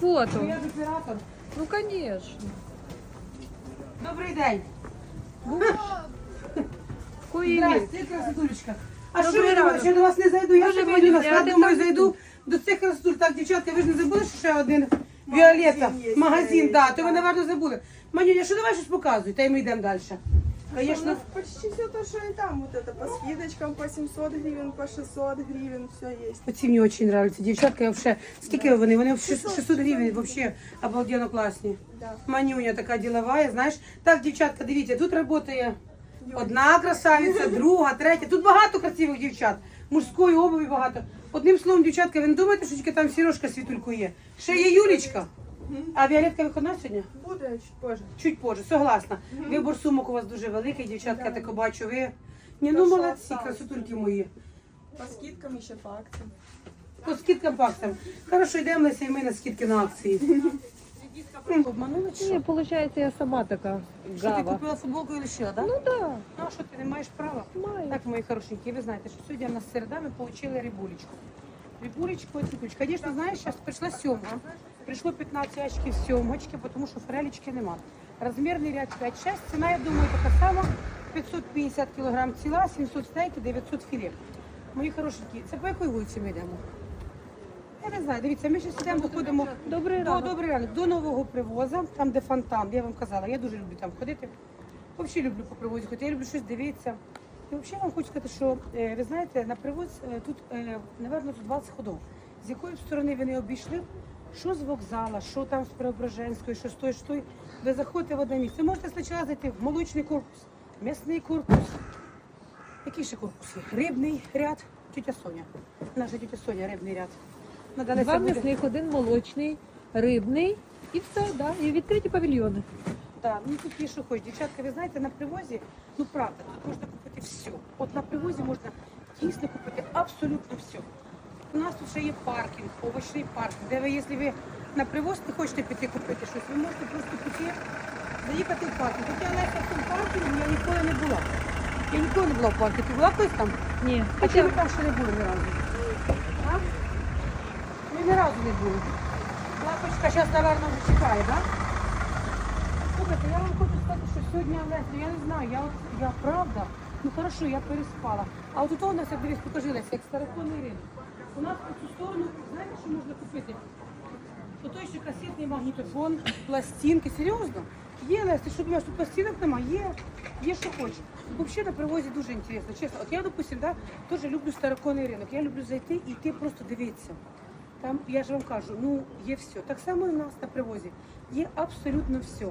фото. Я оператор. Ну, конечно. Добрий день. Красотулечка. А що ви думаєте, що я до вас не зайду? Я ж вийду на склад, думаю, зайду до цих красотуль. Так, дівчатка, ви ж не забули, що ще один Віолетта? Магазин, так, то ви, напевно, забули. Манюня, що давай щось показуєте, і ми йдемо далі. Звісно, почти все то, что и там. Вот это по скидочкам по 700 гривен, по 600 гривен, все есть. Оці мені дуже подобаються. Дівчатка, я взагалі, скільки вони? Вони 600 гривень, взагалі, обалденно класні. Да. Манюня така ділова, знаєш. Так, дівчатка, дивіться, тут працює одна красавиця, друга, третя. Тут багато красивих дівчат. Мужської обуві багато. Одним словом, дівчатка, ви не думаєте, що тільки там Сережка світульку є? Ще є Юлічка. А Віолетка виходна сьогодні? Буду я чуть позже. Чуть позже, согласна. Вибор сумок у вас дуже великий, дівчатка, Да. тако бачу, ви. Ні, ну молодці, красотульки мої. По скидкам еще по акциям. По скидкам по акціям. Хорошо, йдемо і ми на скидки на акції. Обманула чи Ні, що? виходить, я сама така Що ти гава. купила футболку і лишила, так? Ну да, Ну а що ти не маєш права? маю. Так, мої хорошенькі, ви знаєте, що сьогодні в нас середа ми отримали рибулечку. Рибулечку, цвіточку. Звісно, знаєш, зараз прийшла сьомга. Прийшло 15 очків сьомочки, тому що форелечки нема. Розмірний ряд 5-6. Ціна, я думаю, така сама. 550 кг ціла, 700 стейки, 900 філе. Мої хорошенькі, це по якої вулиці ми йдемо? Я не знаю, дивіться, ми зараз йдемо, доходимо Добрий до, ранок. добрий ранок, до нового привоза, там де фонтан, я вам казала, я дуже люблю там ходити. Взагалі люблю по привозі ходити, я люблю щось дивитися. І взагалі вам хочу сказати, що е, ви знаєте, на привоз е, тут, е, напевно, тут 20 ходов. З якої б сторони ви не обійшли, що з вокзала, що там з Преображенської, що з той, що той, ви заходите в одне місце. Ви можете спочатку зайти в молочний корпус, м'ясний корпус. Який ще корпус є? Рибний ряд, тетя Соня. Наша тетя Соня, рибний ряд. Надо Два буде- м'ясних, один молочний, рибний і все, да. І відкриті павільйони. Так, ну тут є що хоч. Дівчатка, ви знаєте, на привозі, ну правда, тут можна купити все. От на привозі можна дійсно купити абсолютно все. У нас тут ще є паркінг, овочний паркінг, де ви, якщо ви на привоз не хочете піти купити щось, ви можете просто піти, заїхати в паркінг. Хоча Леся в тому паркінгу я ніколи не була. Я ніколи не була в паркінгу. Ти була колись там? Ні. Хоча ми там ще не були ні разу. А? Ми ні разу не були. Лапочка зараз, мабуть, вже чекає, так? Да? Слухайте, я вам хочу сказати, що сьогодні Леся, я не знаю, я, от, я правда, Ну хорошо, я переспала. А от у нас, як дивись, покажи Леся, як староконний ринок. У нас по цю сторону, знаєте, що можна купити? Ото ще касетний магнітофон, пластинки, серйозно. Є Леся, що думаєш, тут пластинок нема, є, є що хочеш. Взагалі на привозі дуже інтересно, чесно. От я, допустим, да, теж люблю староконний ринок. Я люблю зайти і йти просто дивитися. Там, я ж вам кажу, ну є все. Так само у нас на привозі. Є абсолютно все.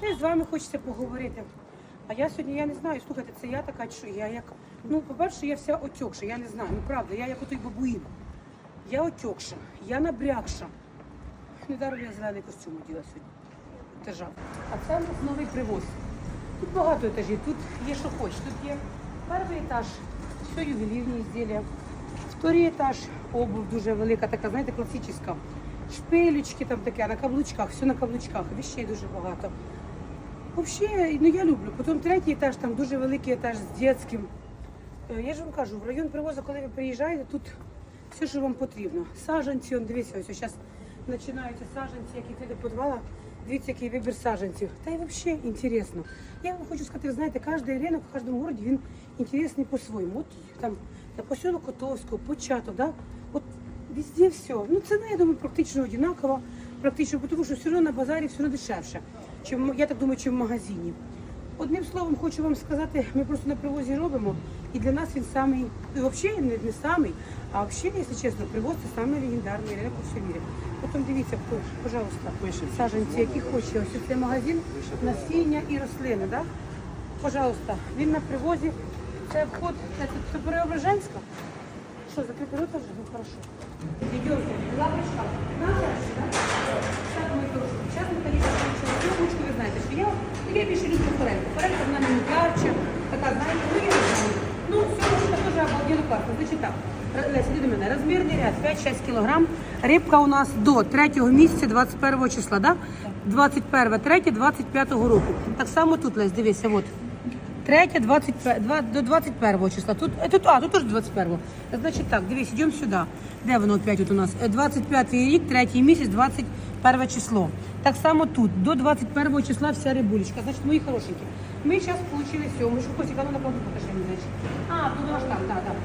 Та й з вами хочеться поговорити. А я сьогодні, я не знаю, слухайте, це я така, що я як. Ну, по-перше, я вся отекша, я не знаю, ну правда, я як отой бабуїн. Я отекша, я набрякша. Недаром я зелений костюм оділа сьогодні. Держав. А це новий привоз. Тут багато етажів, тут є що хочеш. Тут є перший етаж, все ювелірні ізділля. Вторий етаж, обув дуже велика, така, знаєте, класична. Шпилючки там таке, на каблучках, все на каблучках, вещей дуже багато. Взагалі, ну я люблю. Потім третій етаж, там дуже великий етаж з дитячим. Е, Я ж вам кажу, в район привозу, коли ви приїжджаєте, тут все, що вам потрібно. Саджанці, он, дивіться, ось зараз починаються саджанці, які ти до підвала. Дивіться, який вибір саджанців. Та й взагалі інтересно. Я вам хочу сказати, ви знаєте, кожен ринок в кожному місті він інтересний по-своєму. От там на поселок Котовського, початок, да? От везде все. Ну, ціна, я думаю, практично одинакова, практично, тому що все одно на базарі все одно дешевше, чим, я так думаю, чим в магазині. Одним словом, хочу вам сказати, ми просто на привозі робимо, і для нас він самий, ну, взагалі не, не самий, а взагалі, якщо чесно, привоз це самий легендарний ринок у всьому мірі. Потім дивіться, п- пожалуйста, саджанці, які хоче. Ось це магазин насіння і рослини, да? Пожалуйста, він на привозі. Це вход, це, це Преображенська. Що, закрити рота вже? Ну, хорошо. Идемте. Лапочка. На, дальше, да? Так, мої хороші. Зараз ми поїдемо на ручку, ви знаєте, що я, більше люблю форельку. Форелька вона не ярче, така, знаєте, ну я не теж обалденно класно. Значить так, Леся, до мене. Розмірний ряд 5-6 кілограм. Рибка у нас до 3 місяця 21 числа, да? 21, 3, 25 року. Так само тут, Лесь, дивися, от. Третє, 25, два- до 21 числа. Тут, е, тут, а, тут теж 21. Значить так, дивись, йдемо сюди. Де воно опять от у нас? Е, 25 рік, третій місяць, 21 число. Так само тут, до 21 числа вся рибулечка. Значить, мої хорошенькі. Ми зараз отримали сьомочку. Костік, а ну на кладу покажи мені, значить. А, тут аж там, так, так.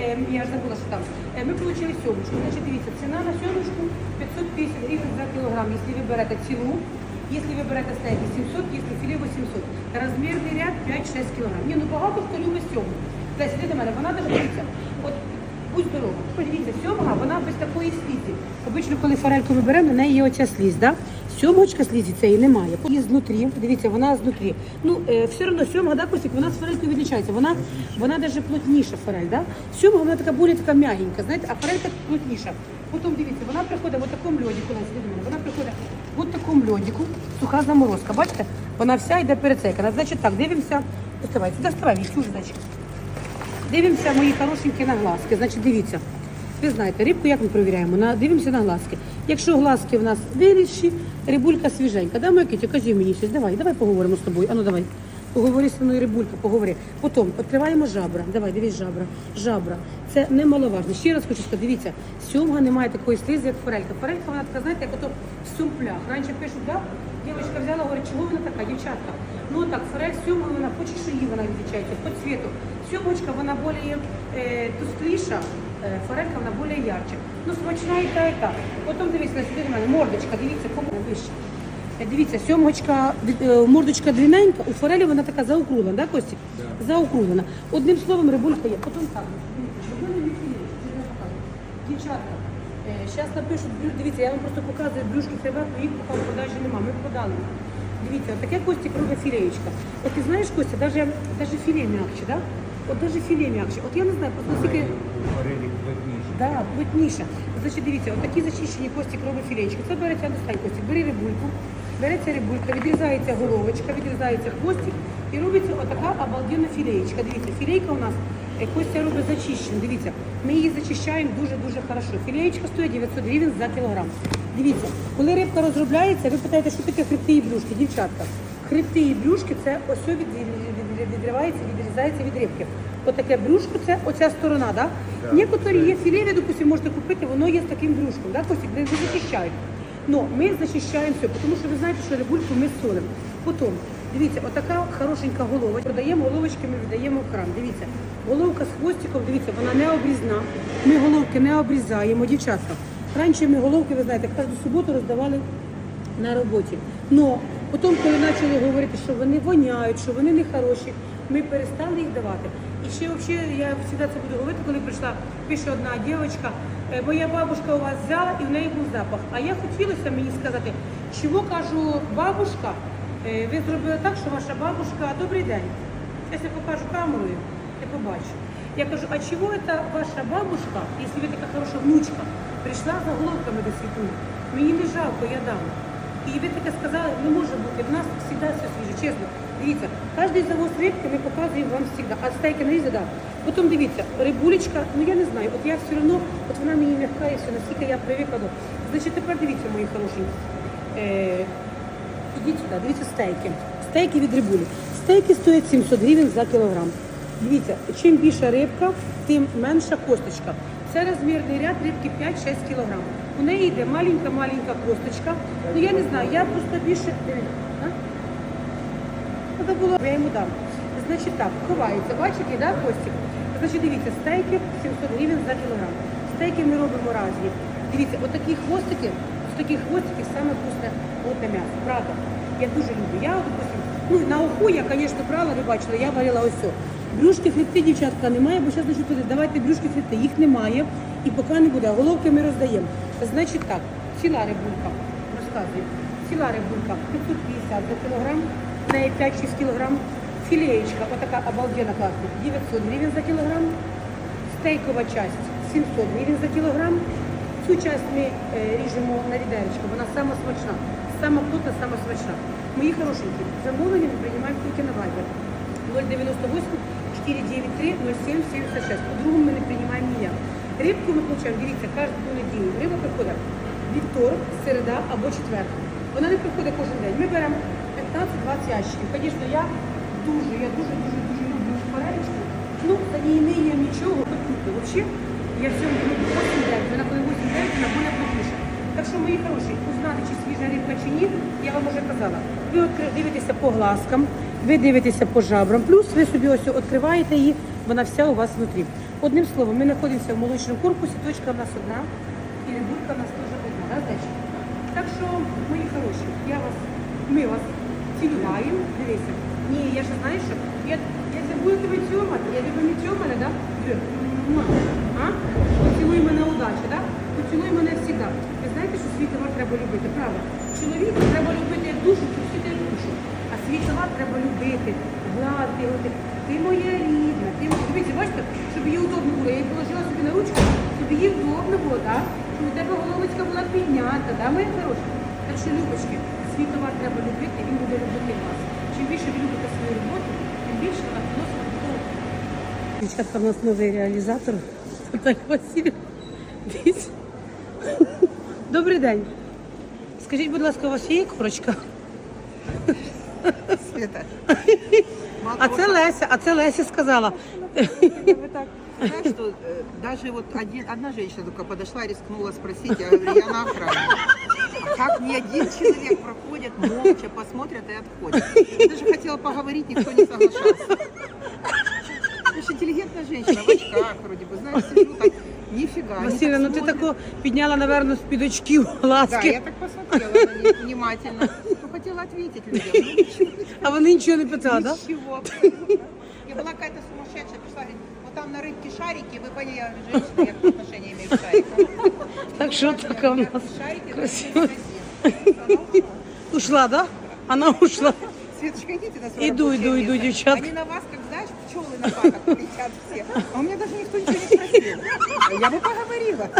Е, я ж забула, що там. Е, ми отримали сьомочку. Значить, дивіться, ціна на сьомочку 550 гривень за кілограм, якщо ви берете цілу. Если вы берете стейки 700, если філе 800. Розмірний ряд 5-6 кг. Ні, ну багато хто любить сьому. Десь іди до мене, вона дивиться. От будь здорова. Подивіться, сьомга, вона без такої слізі. Обично, коли форельку ми беремо, на неї є оця слізь, да? Сьомочка слізі цієї немає. Є знутрі, дивіться, вона знутрі. Ну, е, все одно сьомга, да, Костік, вона з форелькою відлічається. Вона, вона даже плотніша форель, да? Сьомга, вона така більш така м'ягенька, знаєте, а форелька плотніша. Потім дивіться, вона приходить в такому льодіку, вона приходить в такому льодіку, суха заморозка, бачите? Вона вся йде перецейкана. Значить так, дивимося, доставай, сюди вставай, Вітюш, значить. Дивимося, мої хорошенькі на глазки. Значить, дивіться. Ви знаєте, рибку як ми перевіряємо? На, дивимося на глазки. Якщо глазки в нас виріші, рибулька свіженька. Да, моя китя, кажи мені щось. Давай, давай поговоримо з тобою. Ану, давай. Поговори зі мною, рибулька, поговори. Потім відкриваємо жабра. Давай, дивись жабра. Жабра. Це немаловажно. Ще раз хочу сказати, дивіться, сьомга немає такої слизи, як форелька. Форелька, вона така, знаєте, як ото в сумплях. Раніше пишуть, да? Дівчинка взяла, говорить, чого вона така, дівчатка. Ну так, форель сьомга, вона по чешуї вона відрізняється, по цвіту. Сьомочка, вона більш е, тускліша, е, форелька, вона більш ярче. Ну, смачна і та, і та. Потім дивіться, на мене, мордочка, дивіться, кому вище. Е, Дивіться, сьомочка, е, мордочка дріненька, у форелі вона така заокруглена, да, Костік? Заокруглена. Одним словом, рибулька є. Потім так. Дівчатка, зараз напишуть, дивіться, я вам просто показую брюшки бо їх поки в продажі немає, ми продали. Дивіться, отаке Костік робить філеєчка. От ти знаєш, Костя, даже, даже філе мягче, да? От даже філе м'якче. От я не знаю, просто наскільки... Форелік плотніше. Да, плотніше. Значить, дивіться, от такі зачищені костик робить філейчики. Це береться достань костик, бери рибульку, береться рибулька, відрізається головочка, відрізається хвостик і робиться отака обалденна філеєчка. Дивіться, філейка у нас е, Костя робить зачищену. Дивіться, ми її зачищаємо дуже-дуже хорошо. Філеєчка стоїть 900 гривень за кілограм. Дивіться, коли рибка розробляється, ви питаєте, що таке хребти і брюшки, дівчатка. Хребти і брюшки це ось від, від, від, відривається, відрізається від рибки. Отаке брюшко це оця сторона, да? Да. Некоторі є філе, ви, допустим, можете купити, воно є з таким брюшком, да? Костік, не захищають. Но ми захищаємо все, тому що ви знаєте, що рибульку ми солимо. Потім, дивіться, отака хорошенька головочка. Продаємо головочки, ми віддаємо в кран. Дивіться, головка з хвостиком, дивіться, вона не обрізна. Ми головки не обрізаємо, дівчатка. Раніше ми головки, ви знаєте, кожну суботу роздавали на роботі. Но потім, коли почали говорити, що вони воняють, що вони не хороші, ми перестали їх давати. І ще взагалі, я завжди це буду говорити, коли прийшла, пише одна дівчинка, «Е, моя бабушка у вас взяла і в неї був запах. А я хотілося мені сказати, чого кажу, бабушка, ви зробили так, що ваша бабушка, добрий день. Зараз я покажу камерою, я побачу. Я кажу, а чого це ваша бабушка, якщо ви така хороша внучка, прийшла за головками до світу? Мені не жалко, я дам. І ви таке сказали, не може бути. В нас завжди все свіже, чесно. Дивіться, кожен завоз рибки ми показуємо вам завжди. А стейки нарізати, да. Потім дивіться, рибулечка, ну я не знаю, от я все одно, от вона мені м'яка і все, наскільки я привикла. Значить, тепер дивіться, мої хороші. Ідіть сюди, дивіться стейки. Стейки від рибулі. Стейки стоять 700 гривень за кілограм. Дивіться, чим більша рибка, тим менша косточка. Це розмірний ряд рибки 5-6 кілограм. У неї йде маленька-маленька косточка. Ну я не знаю, я просто більше. Треба було, я йому дам. Значить так, ховається, бачите, да, Костік? Значить, дивіться, стейки 700 гривень за кілограм. Стейки ми робимо разні. Дивіться, отакі хвостики, таких хвостиків саме вкусне оте м'ясо, правда. Я дуже люблю. Я, допустим, ну, на уху я, звісно, брала, ви бачили, я варила ось. все. Брюшки хребти, дівчатка, немає, бо зараз значить туди, давайте брюшки хребти, їх немає і поки не буде. Головки ми роздаємо. Значить так, ціла рибулька, розказую. Ціла рибулька 550 за кілограм, в неї 5-6 кілограм. Філеєчка, отака обалденна класна, 900 гривень за кілограм. Стейкова часть 700 гривень за кілограм. Цю часть ми е, ріжемо на рідерочку, вона сама смачна, сама плотна, сама смачна. Мої хорошенькі, замовлення ми приймаємо тільки на Viber. 098 493 07 76. По-другому ми не приймаємо ніяк. Рибку ми получаємо, дивіться, кожну неділю. Риба приходить вівторок, середа або четвер. Вона не приходить кожен день. Ми беремо 15-20 ящиків. Звісно, я дуже, я дуже, дуже, дуже люблю форелечку. Ну, та не імеє нічого, круто. Взагалі, я в цьому ну, 8 день, вона коли 8 день, вона буде крутіша. Так що, мої хороші, узнати, чи свіжа рибка чи ні, я вам вже казала. Ви дивитеся по глазкам, ви дивитеся по жабрам, плюс ви собі ось відкриваєте її, вона вся у вас внутрі. Одним словом, ми знаходимося в молочному корпусі, точка в нас одна, і рибулька в нас теж одна, да. Так що, мої хороші, я вас, ми вас цілюємо. Дивися. Ні, я ж знаю, що я, я це буду тебе цьомати, я тебе не цьомала, да? А? Поцілуй мене удачі, да? Поцілуй мене завжди. Ви знаєте, що свій товар треба любити, правда? Чоловіка треба любити душу, пустити душу. А свій товар треба любити, гладити, говорити, ти моя рідна, ти моя. Дивіться, бачите, щоб їй удобно було. Я її положила собі на ручку, щоб їй удобно було, так? Щоб у тебе головочка була піднята, да, моя хороша? Так що, Любочки, свій товар треба любити, він буде любити вас. Чим більше ви любите свою роботу, тим більше вона. Дівчатка, у нас новий реалізатор. Так, Василь. Дивіться. Добрий день. Скажіть, будь ласка, у вас є корочка? Света, А це Леся, а це Леся сказала. вы так знаешь, что э, даже вот один, одна женщина только подошла и рискнула спросить, я говорю, я на охране. А как ни один человек проходит, молча посмотрят и отходят. Я даже хотела поговорить, никто не соглашался. Знаешь, интеллигентная женщина, в очках вроде бы, знаешь, сижу так, нифига. они Василя, так ну ти смотрят. тако підняла, напевно, з-під очків Да, я ласки, так посмотрела на них внимательно. Ну, хотела ответить людям, ну ничего. а вони нічого не питали, так? Ничего. абсолютно. Я была какая-то сумасшедшая, пришла, говорит, вот там на рынке шарики, вы поняли, я говорю, женщина, я какое отношение имею к шарикам. Так що така у нас Шарики, красиво. красиво. ушла, да? Вона ушла. Светочка, идите на свое Иду, рабочее иду, иду, место. девчатка. Они на вас, как знаешь, пчелы на паках кричат все. А у меня даже никто ничего не спросил. Я бы поговорила.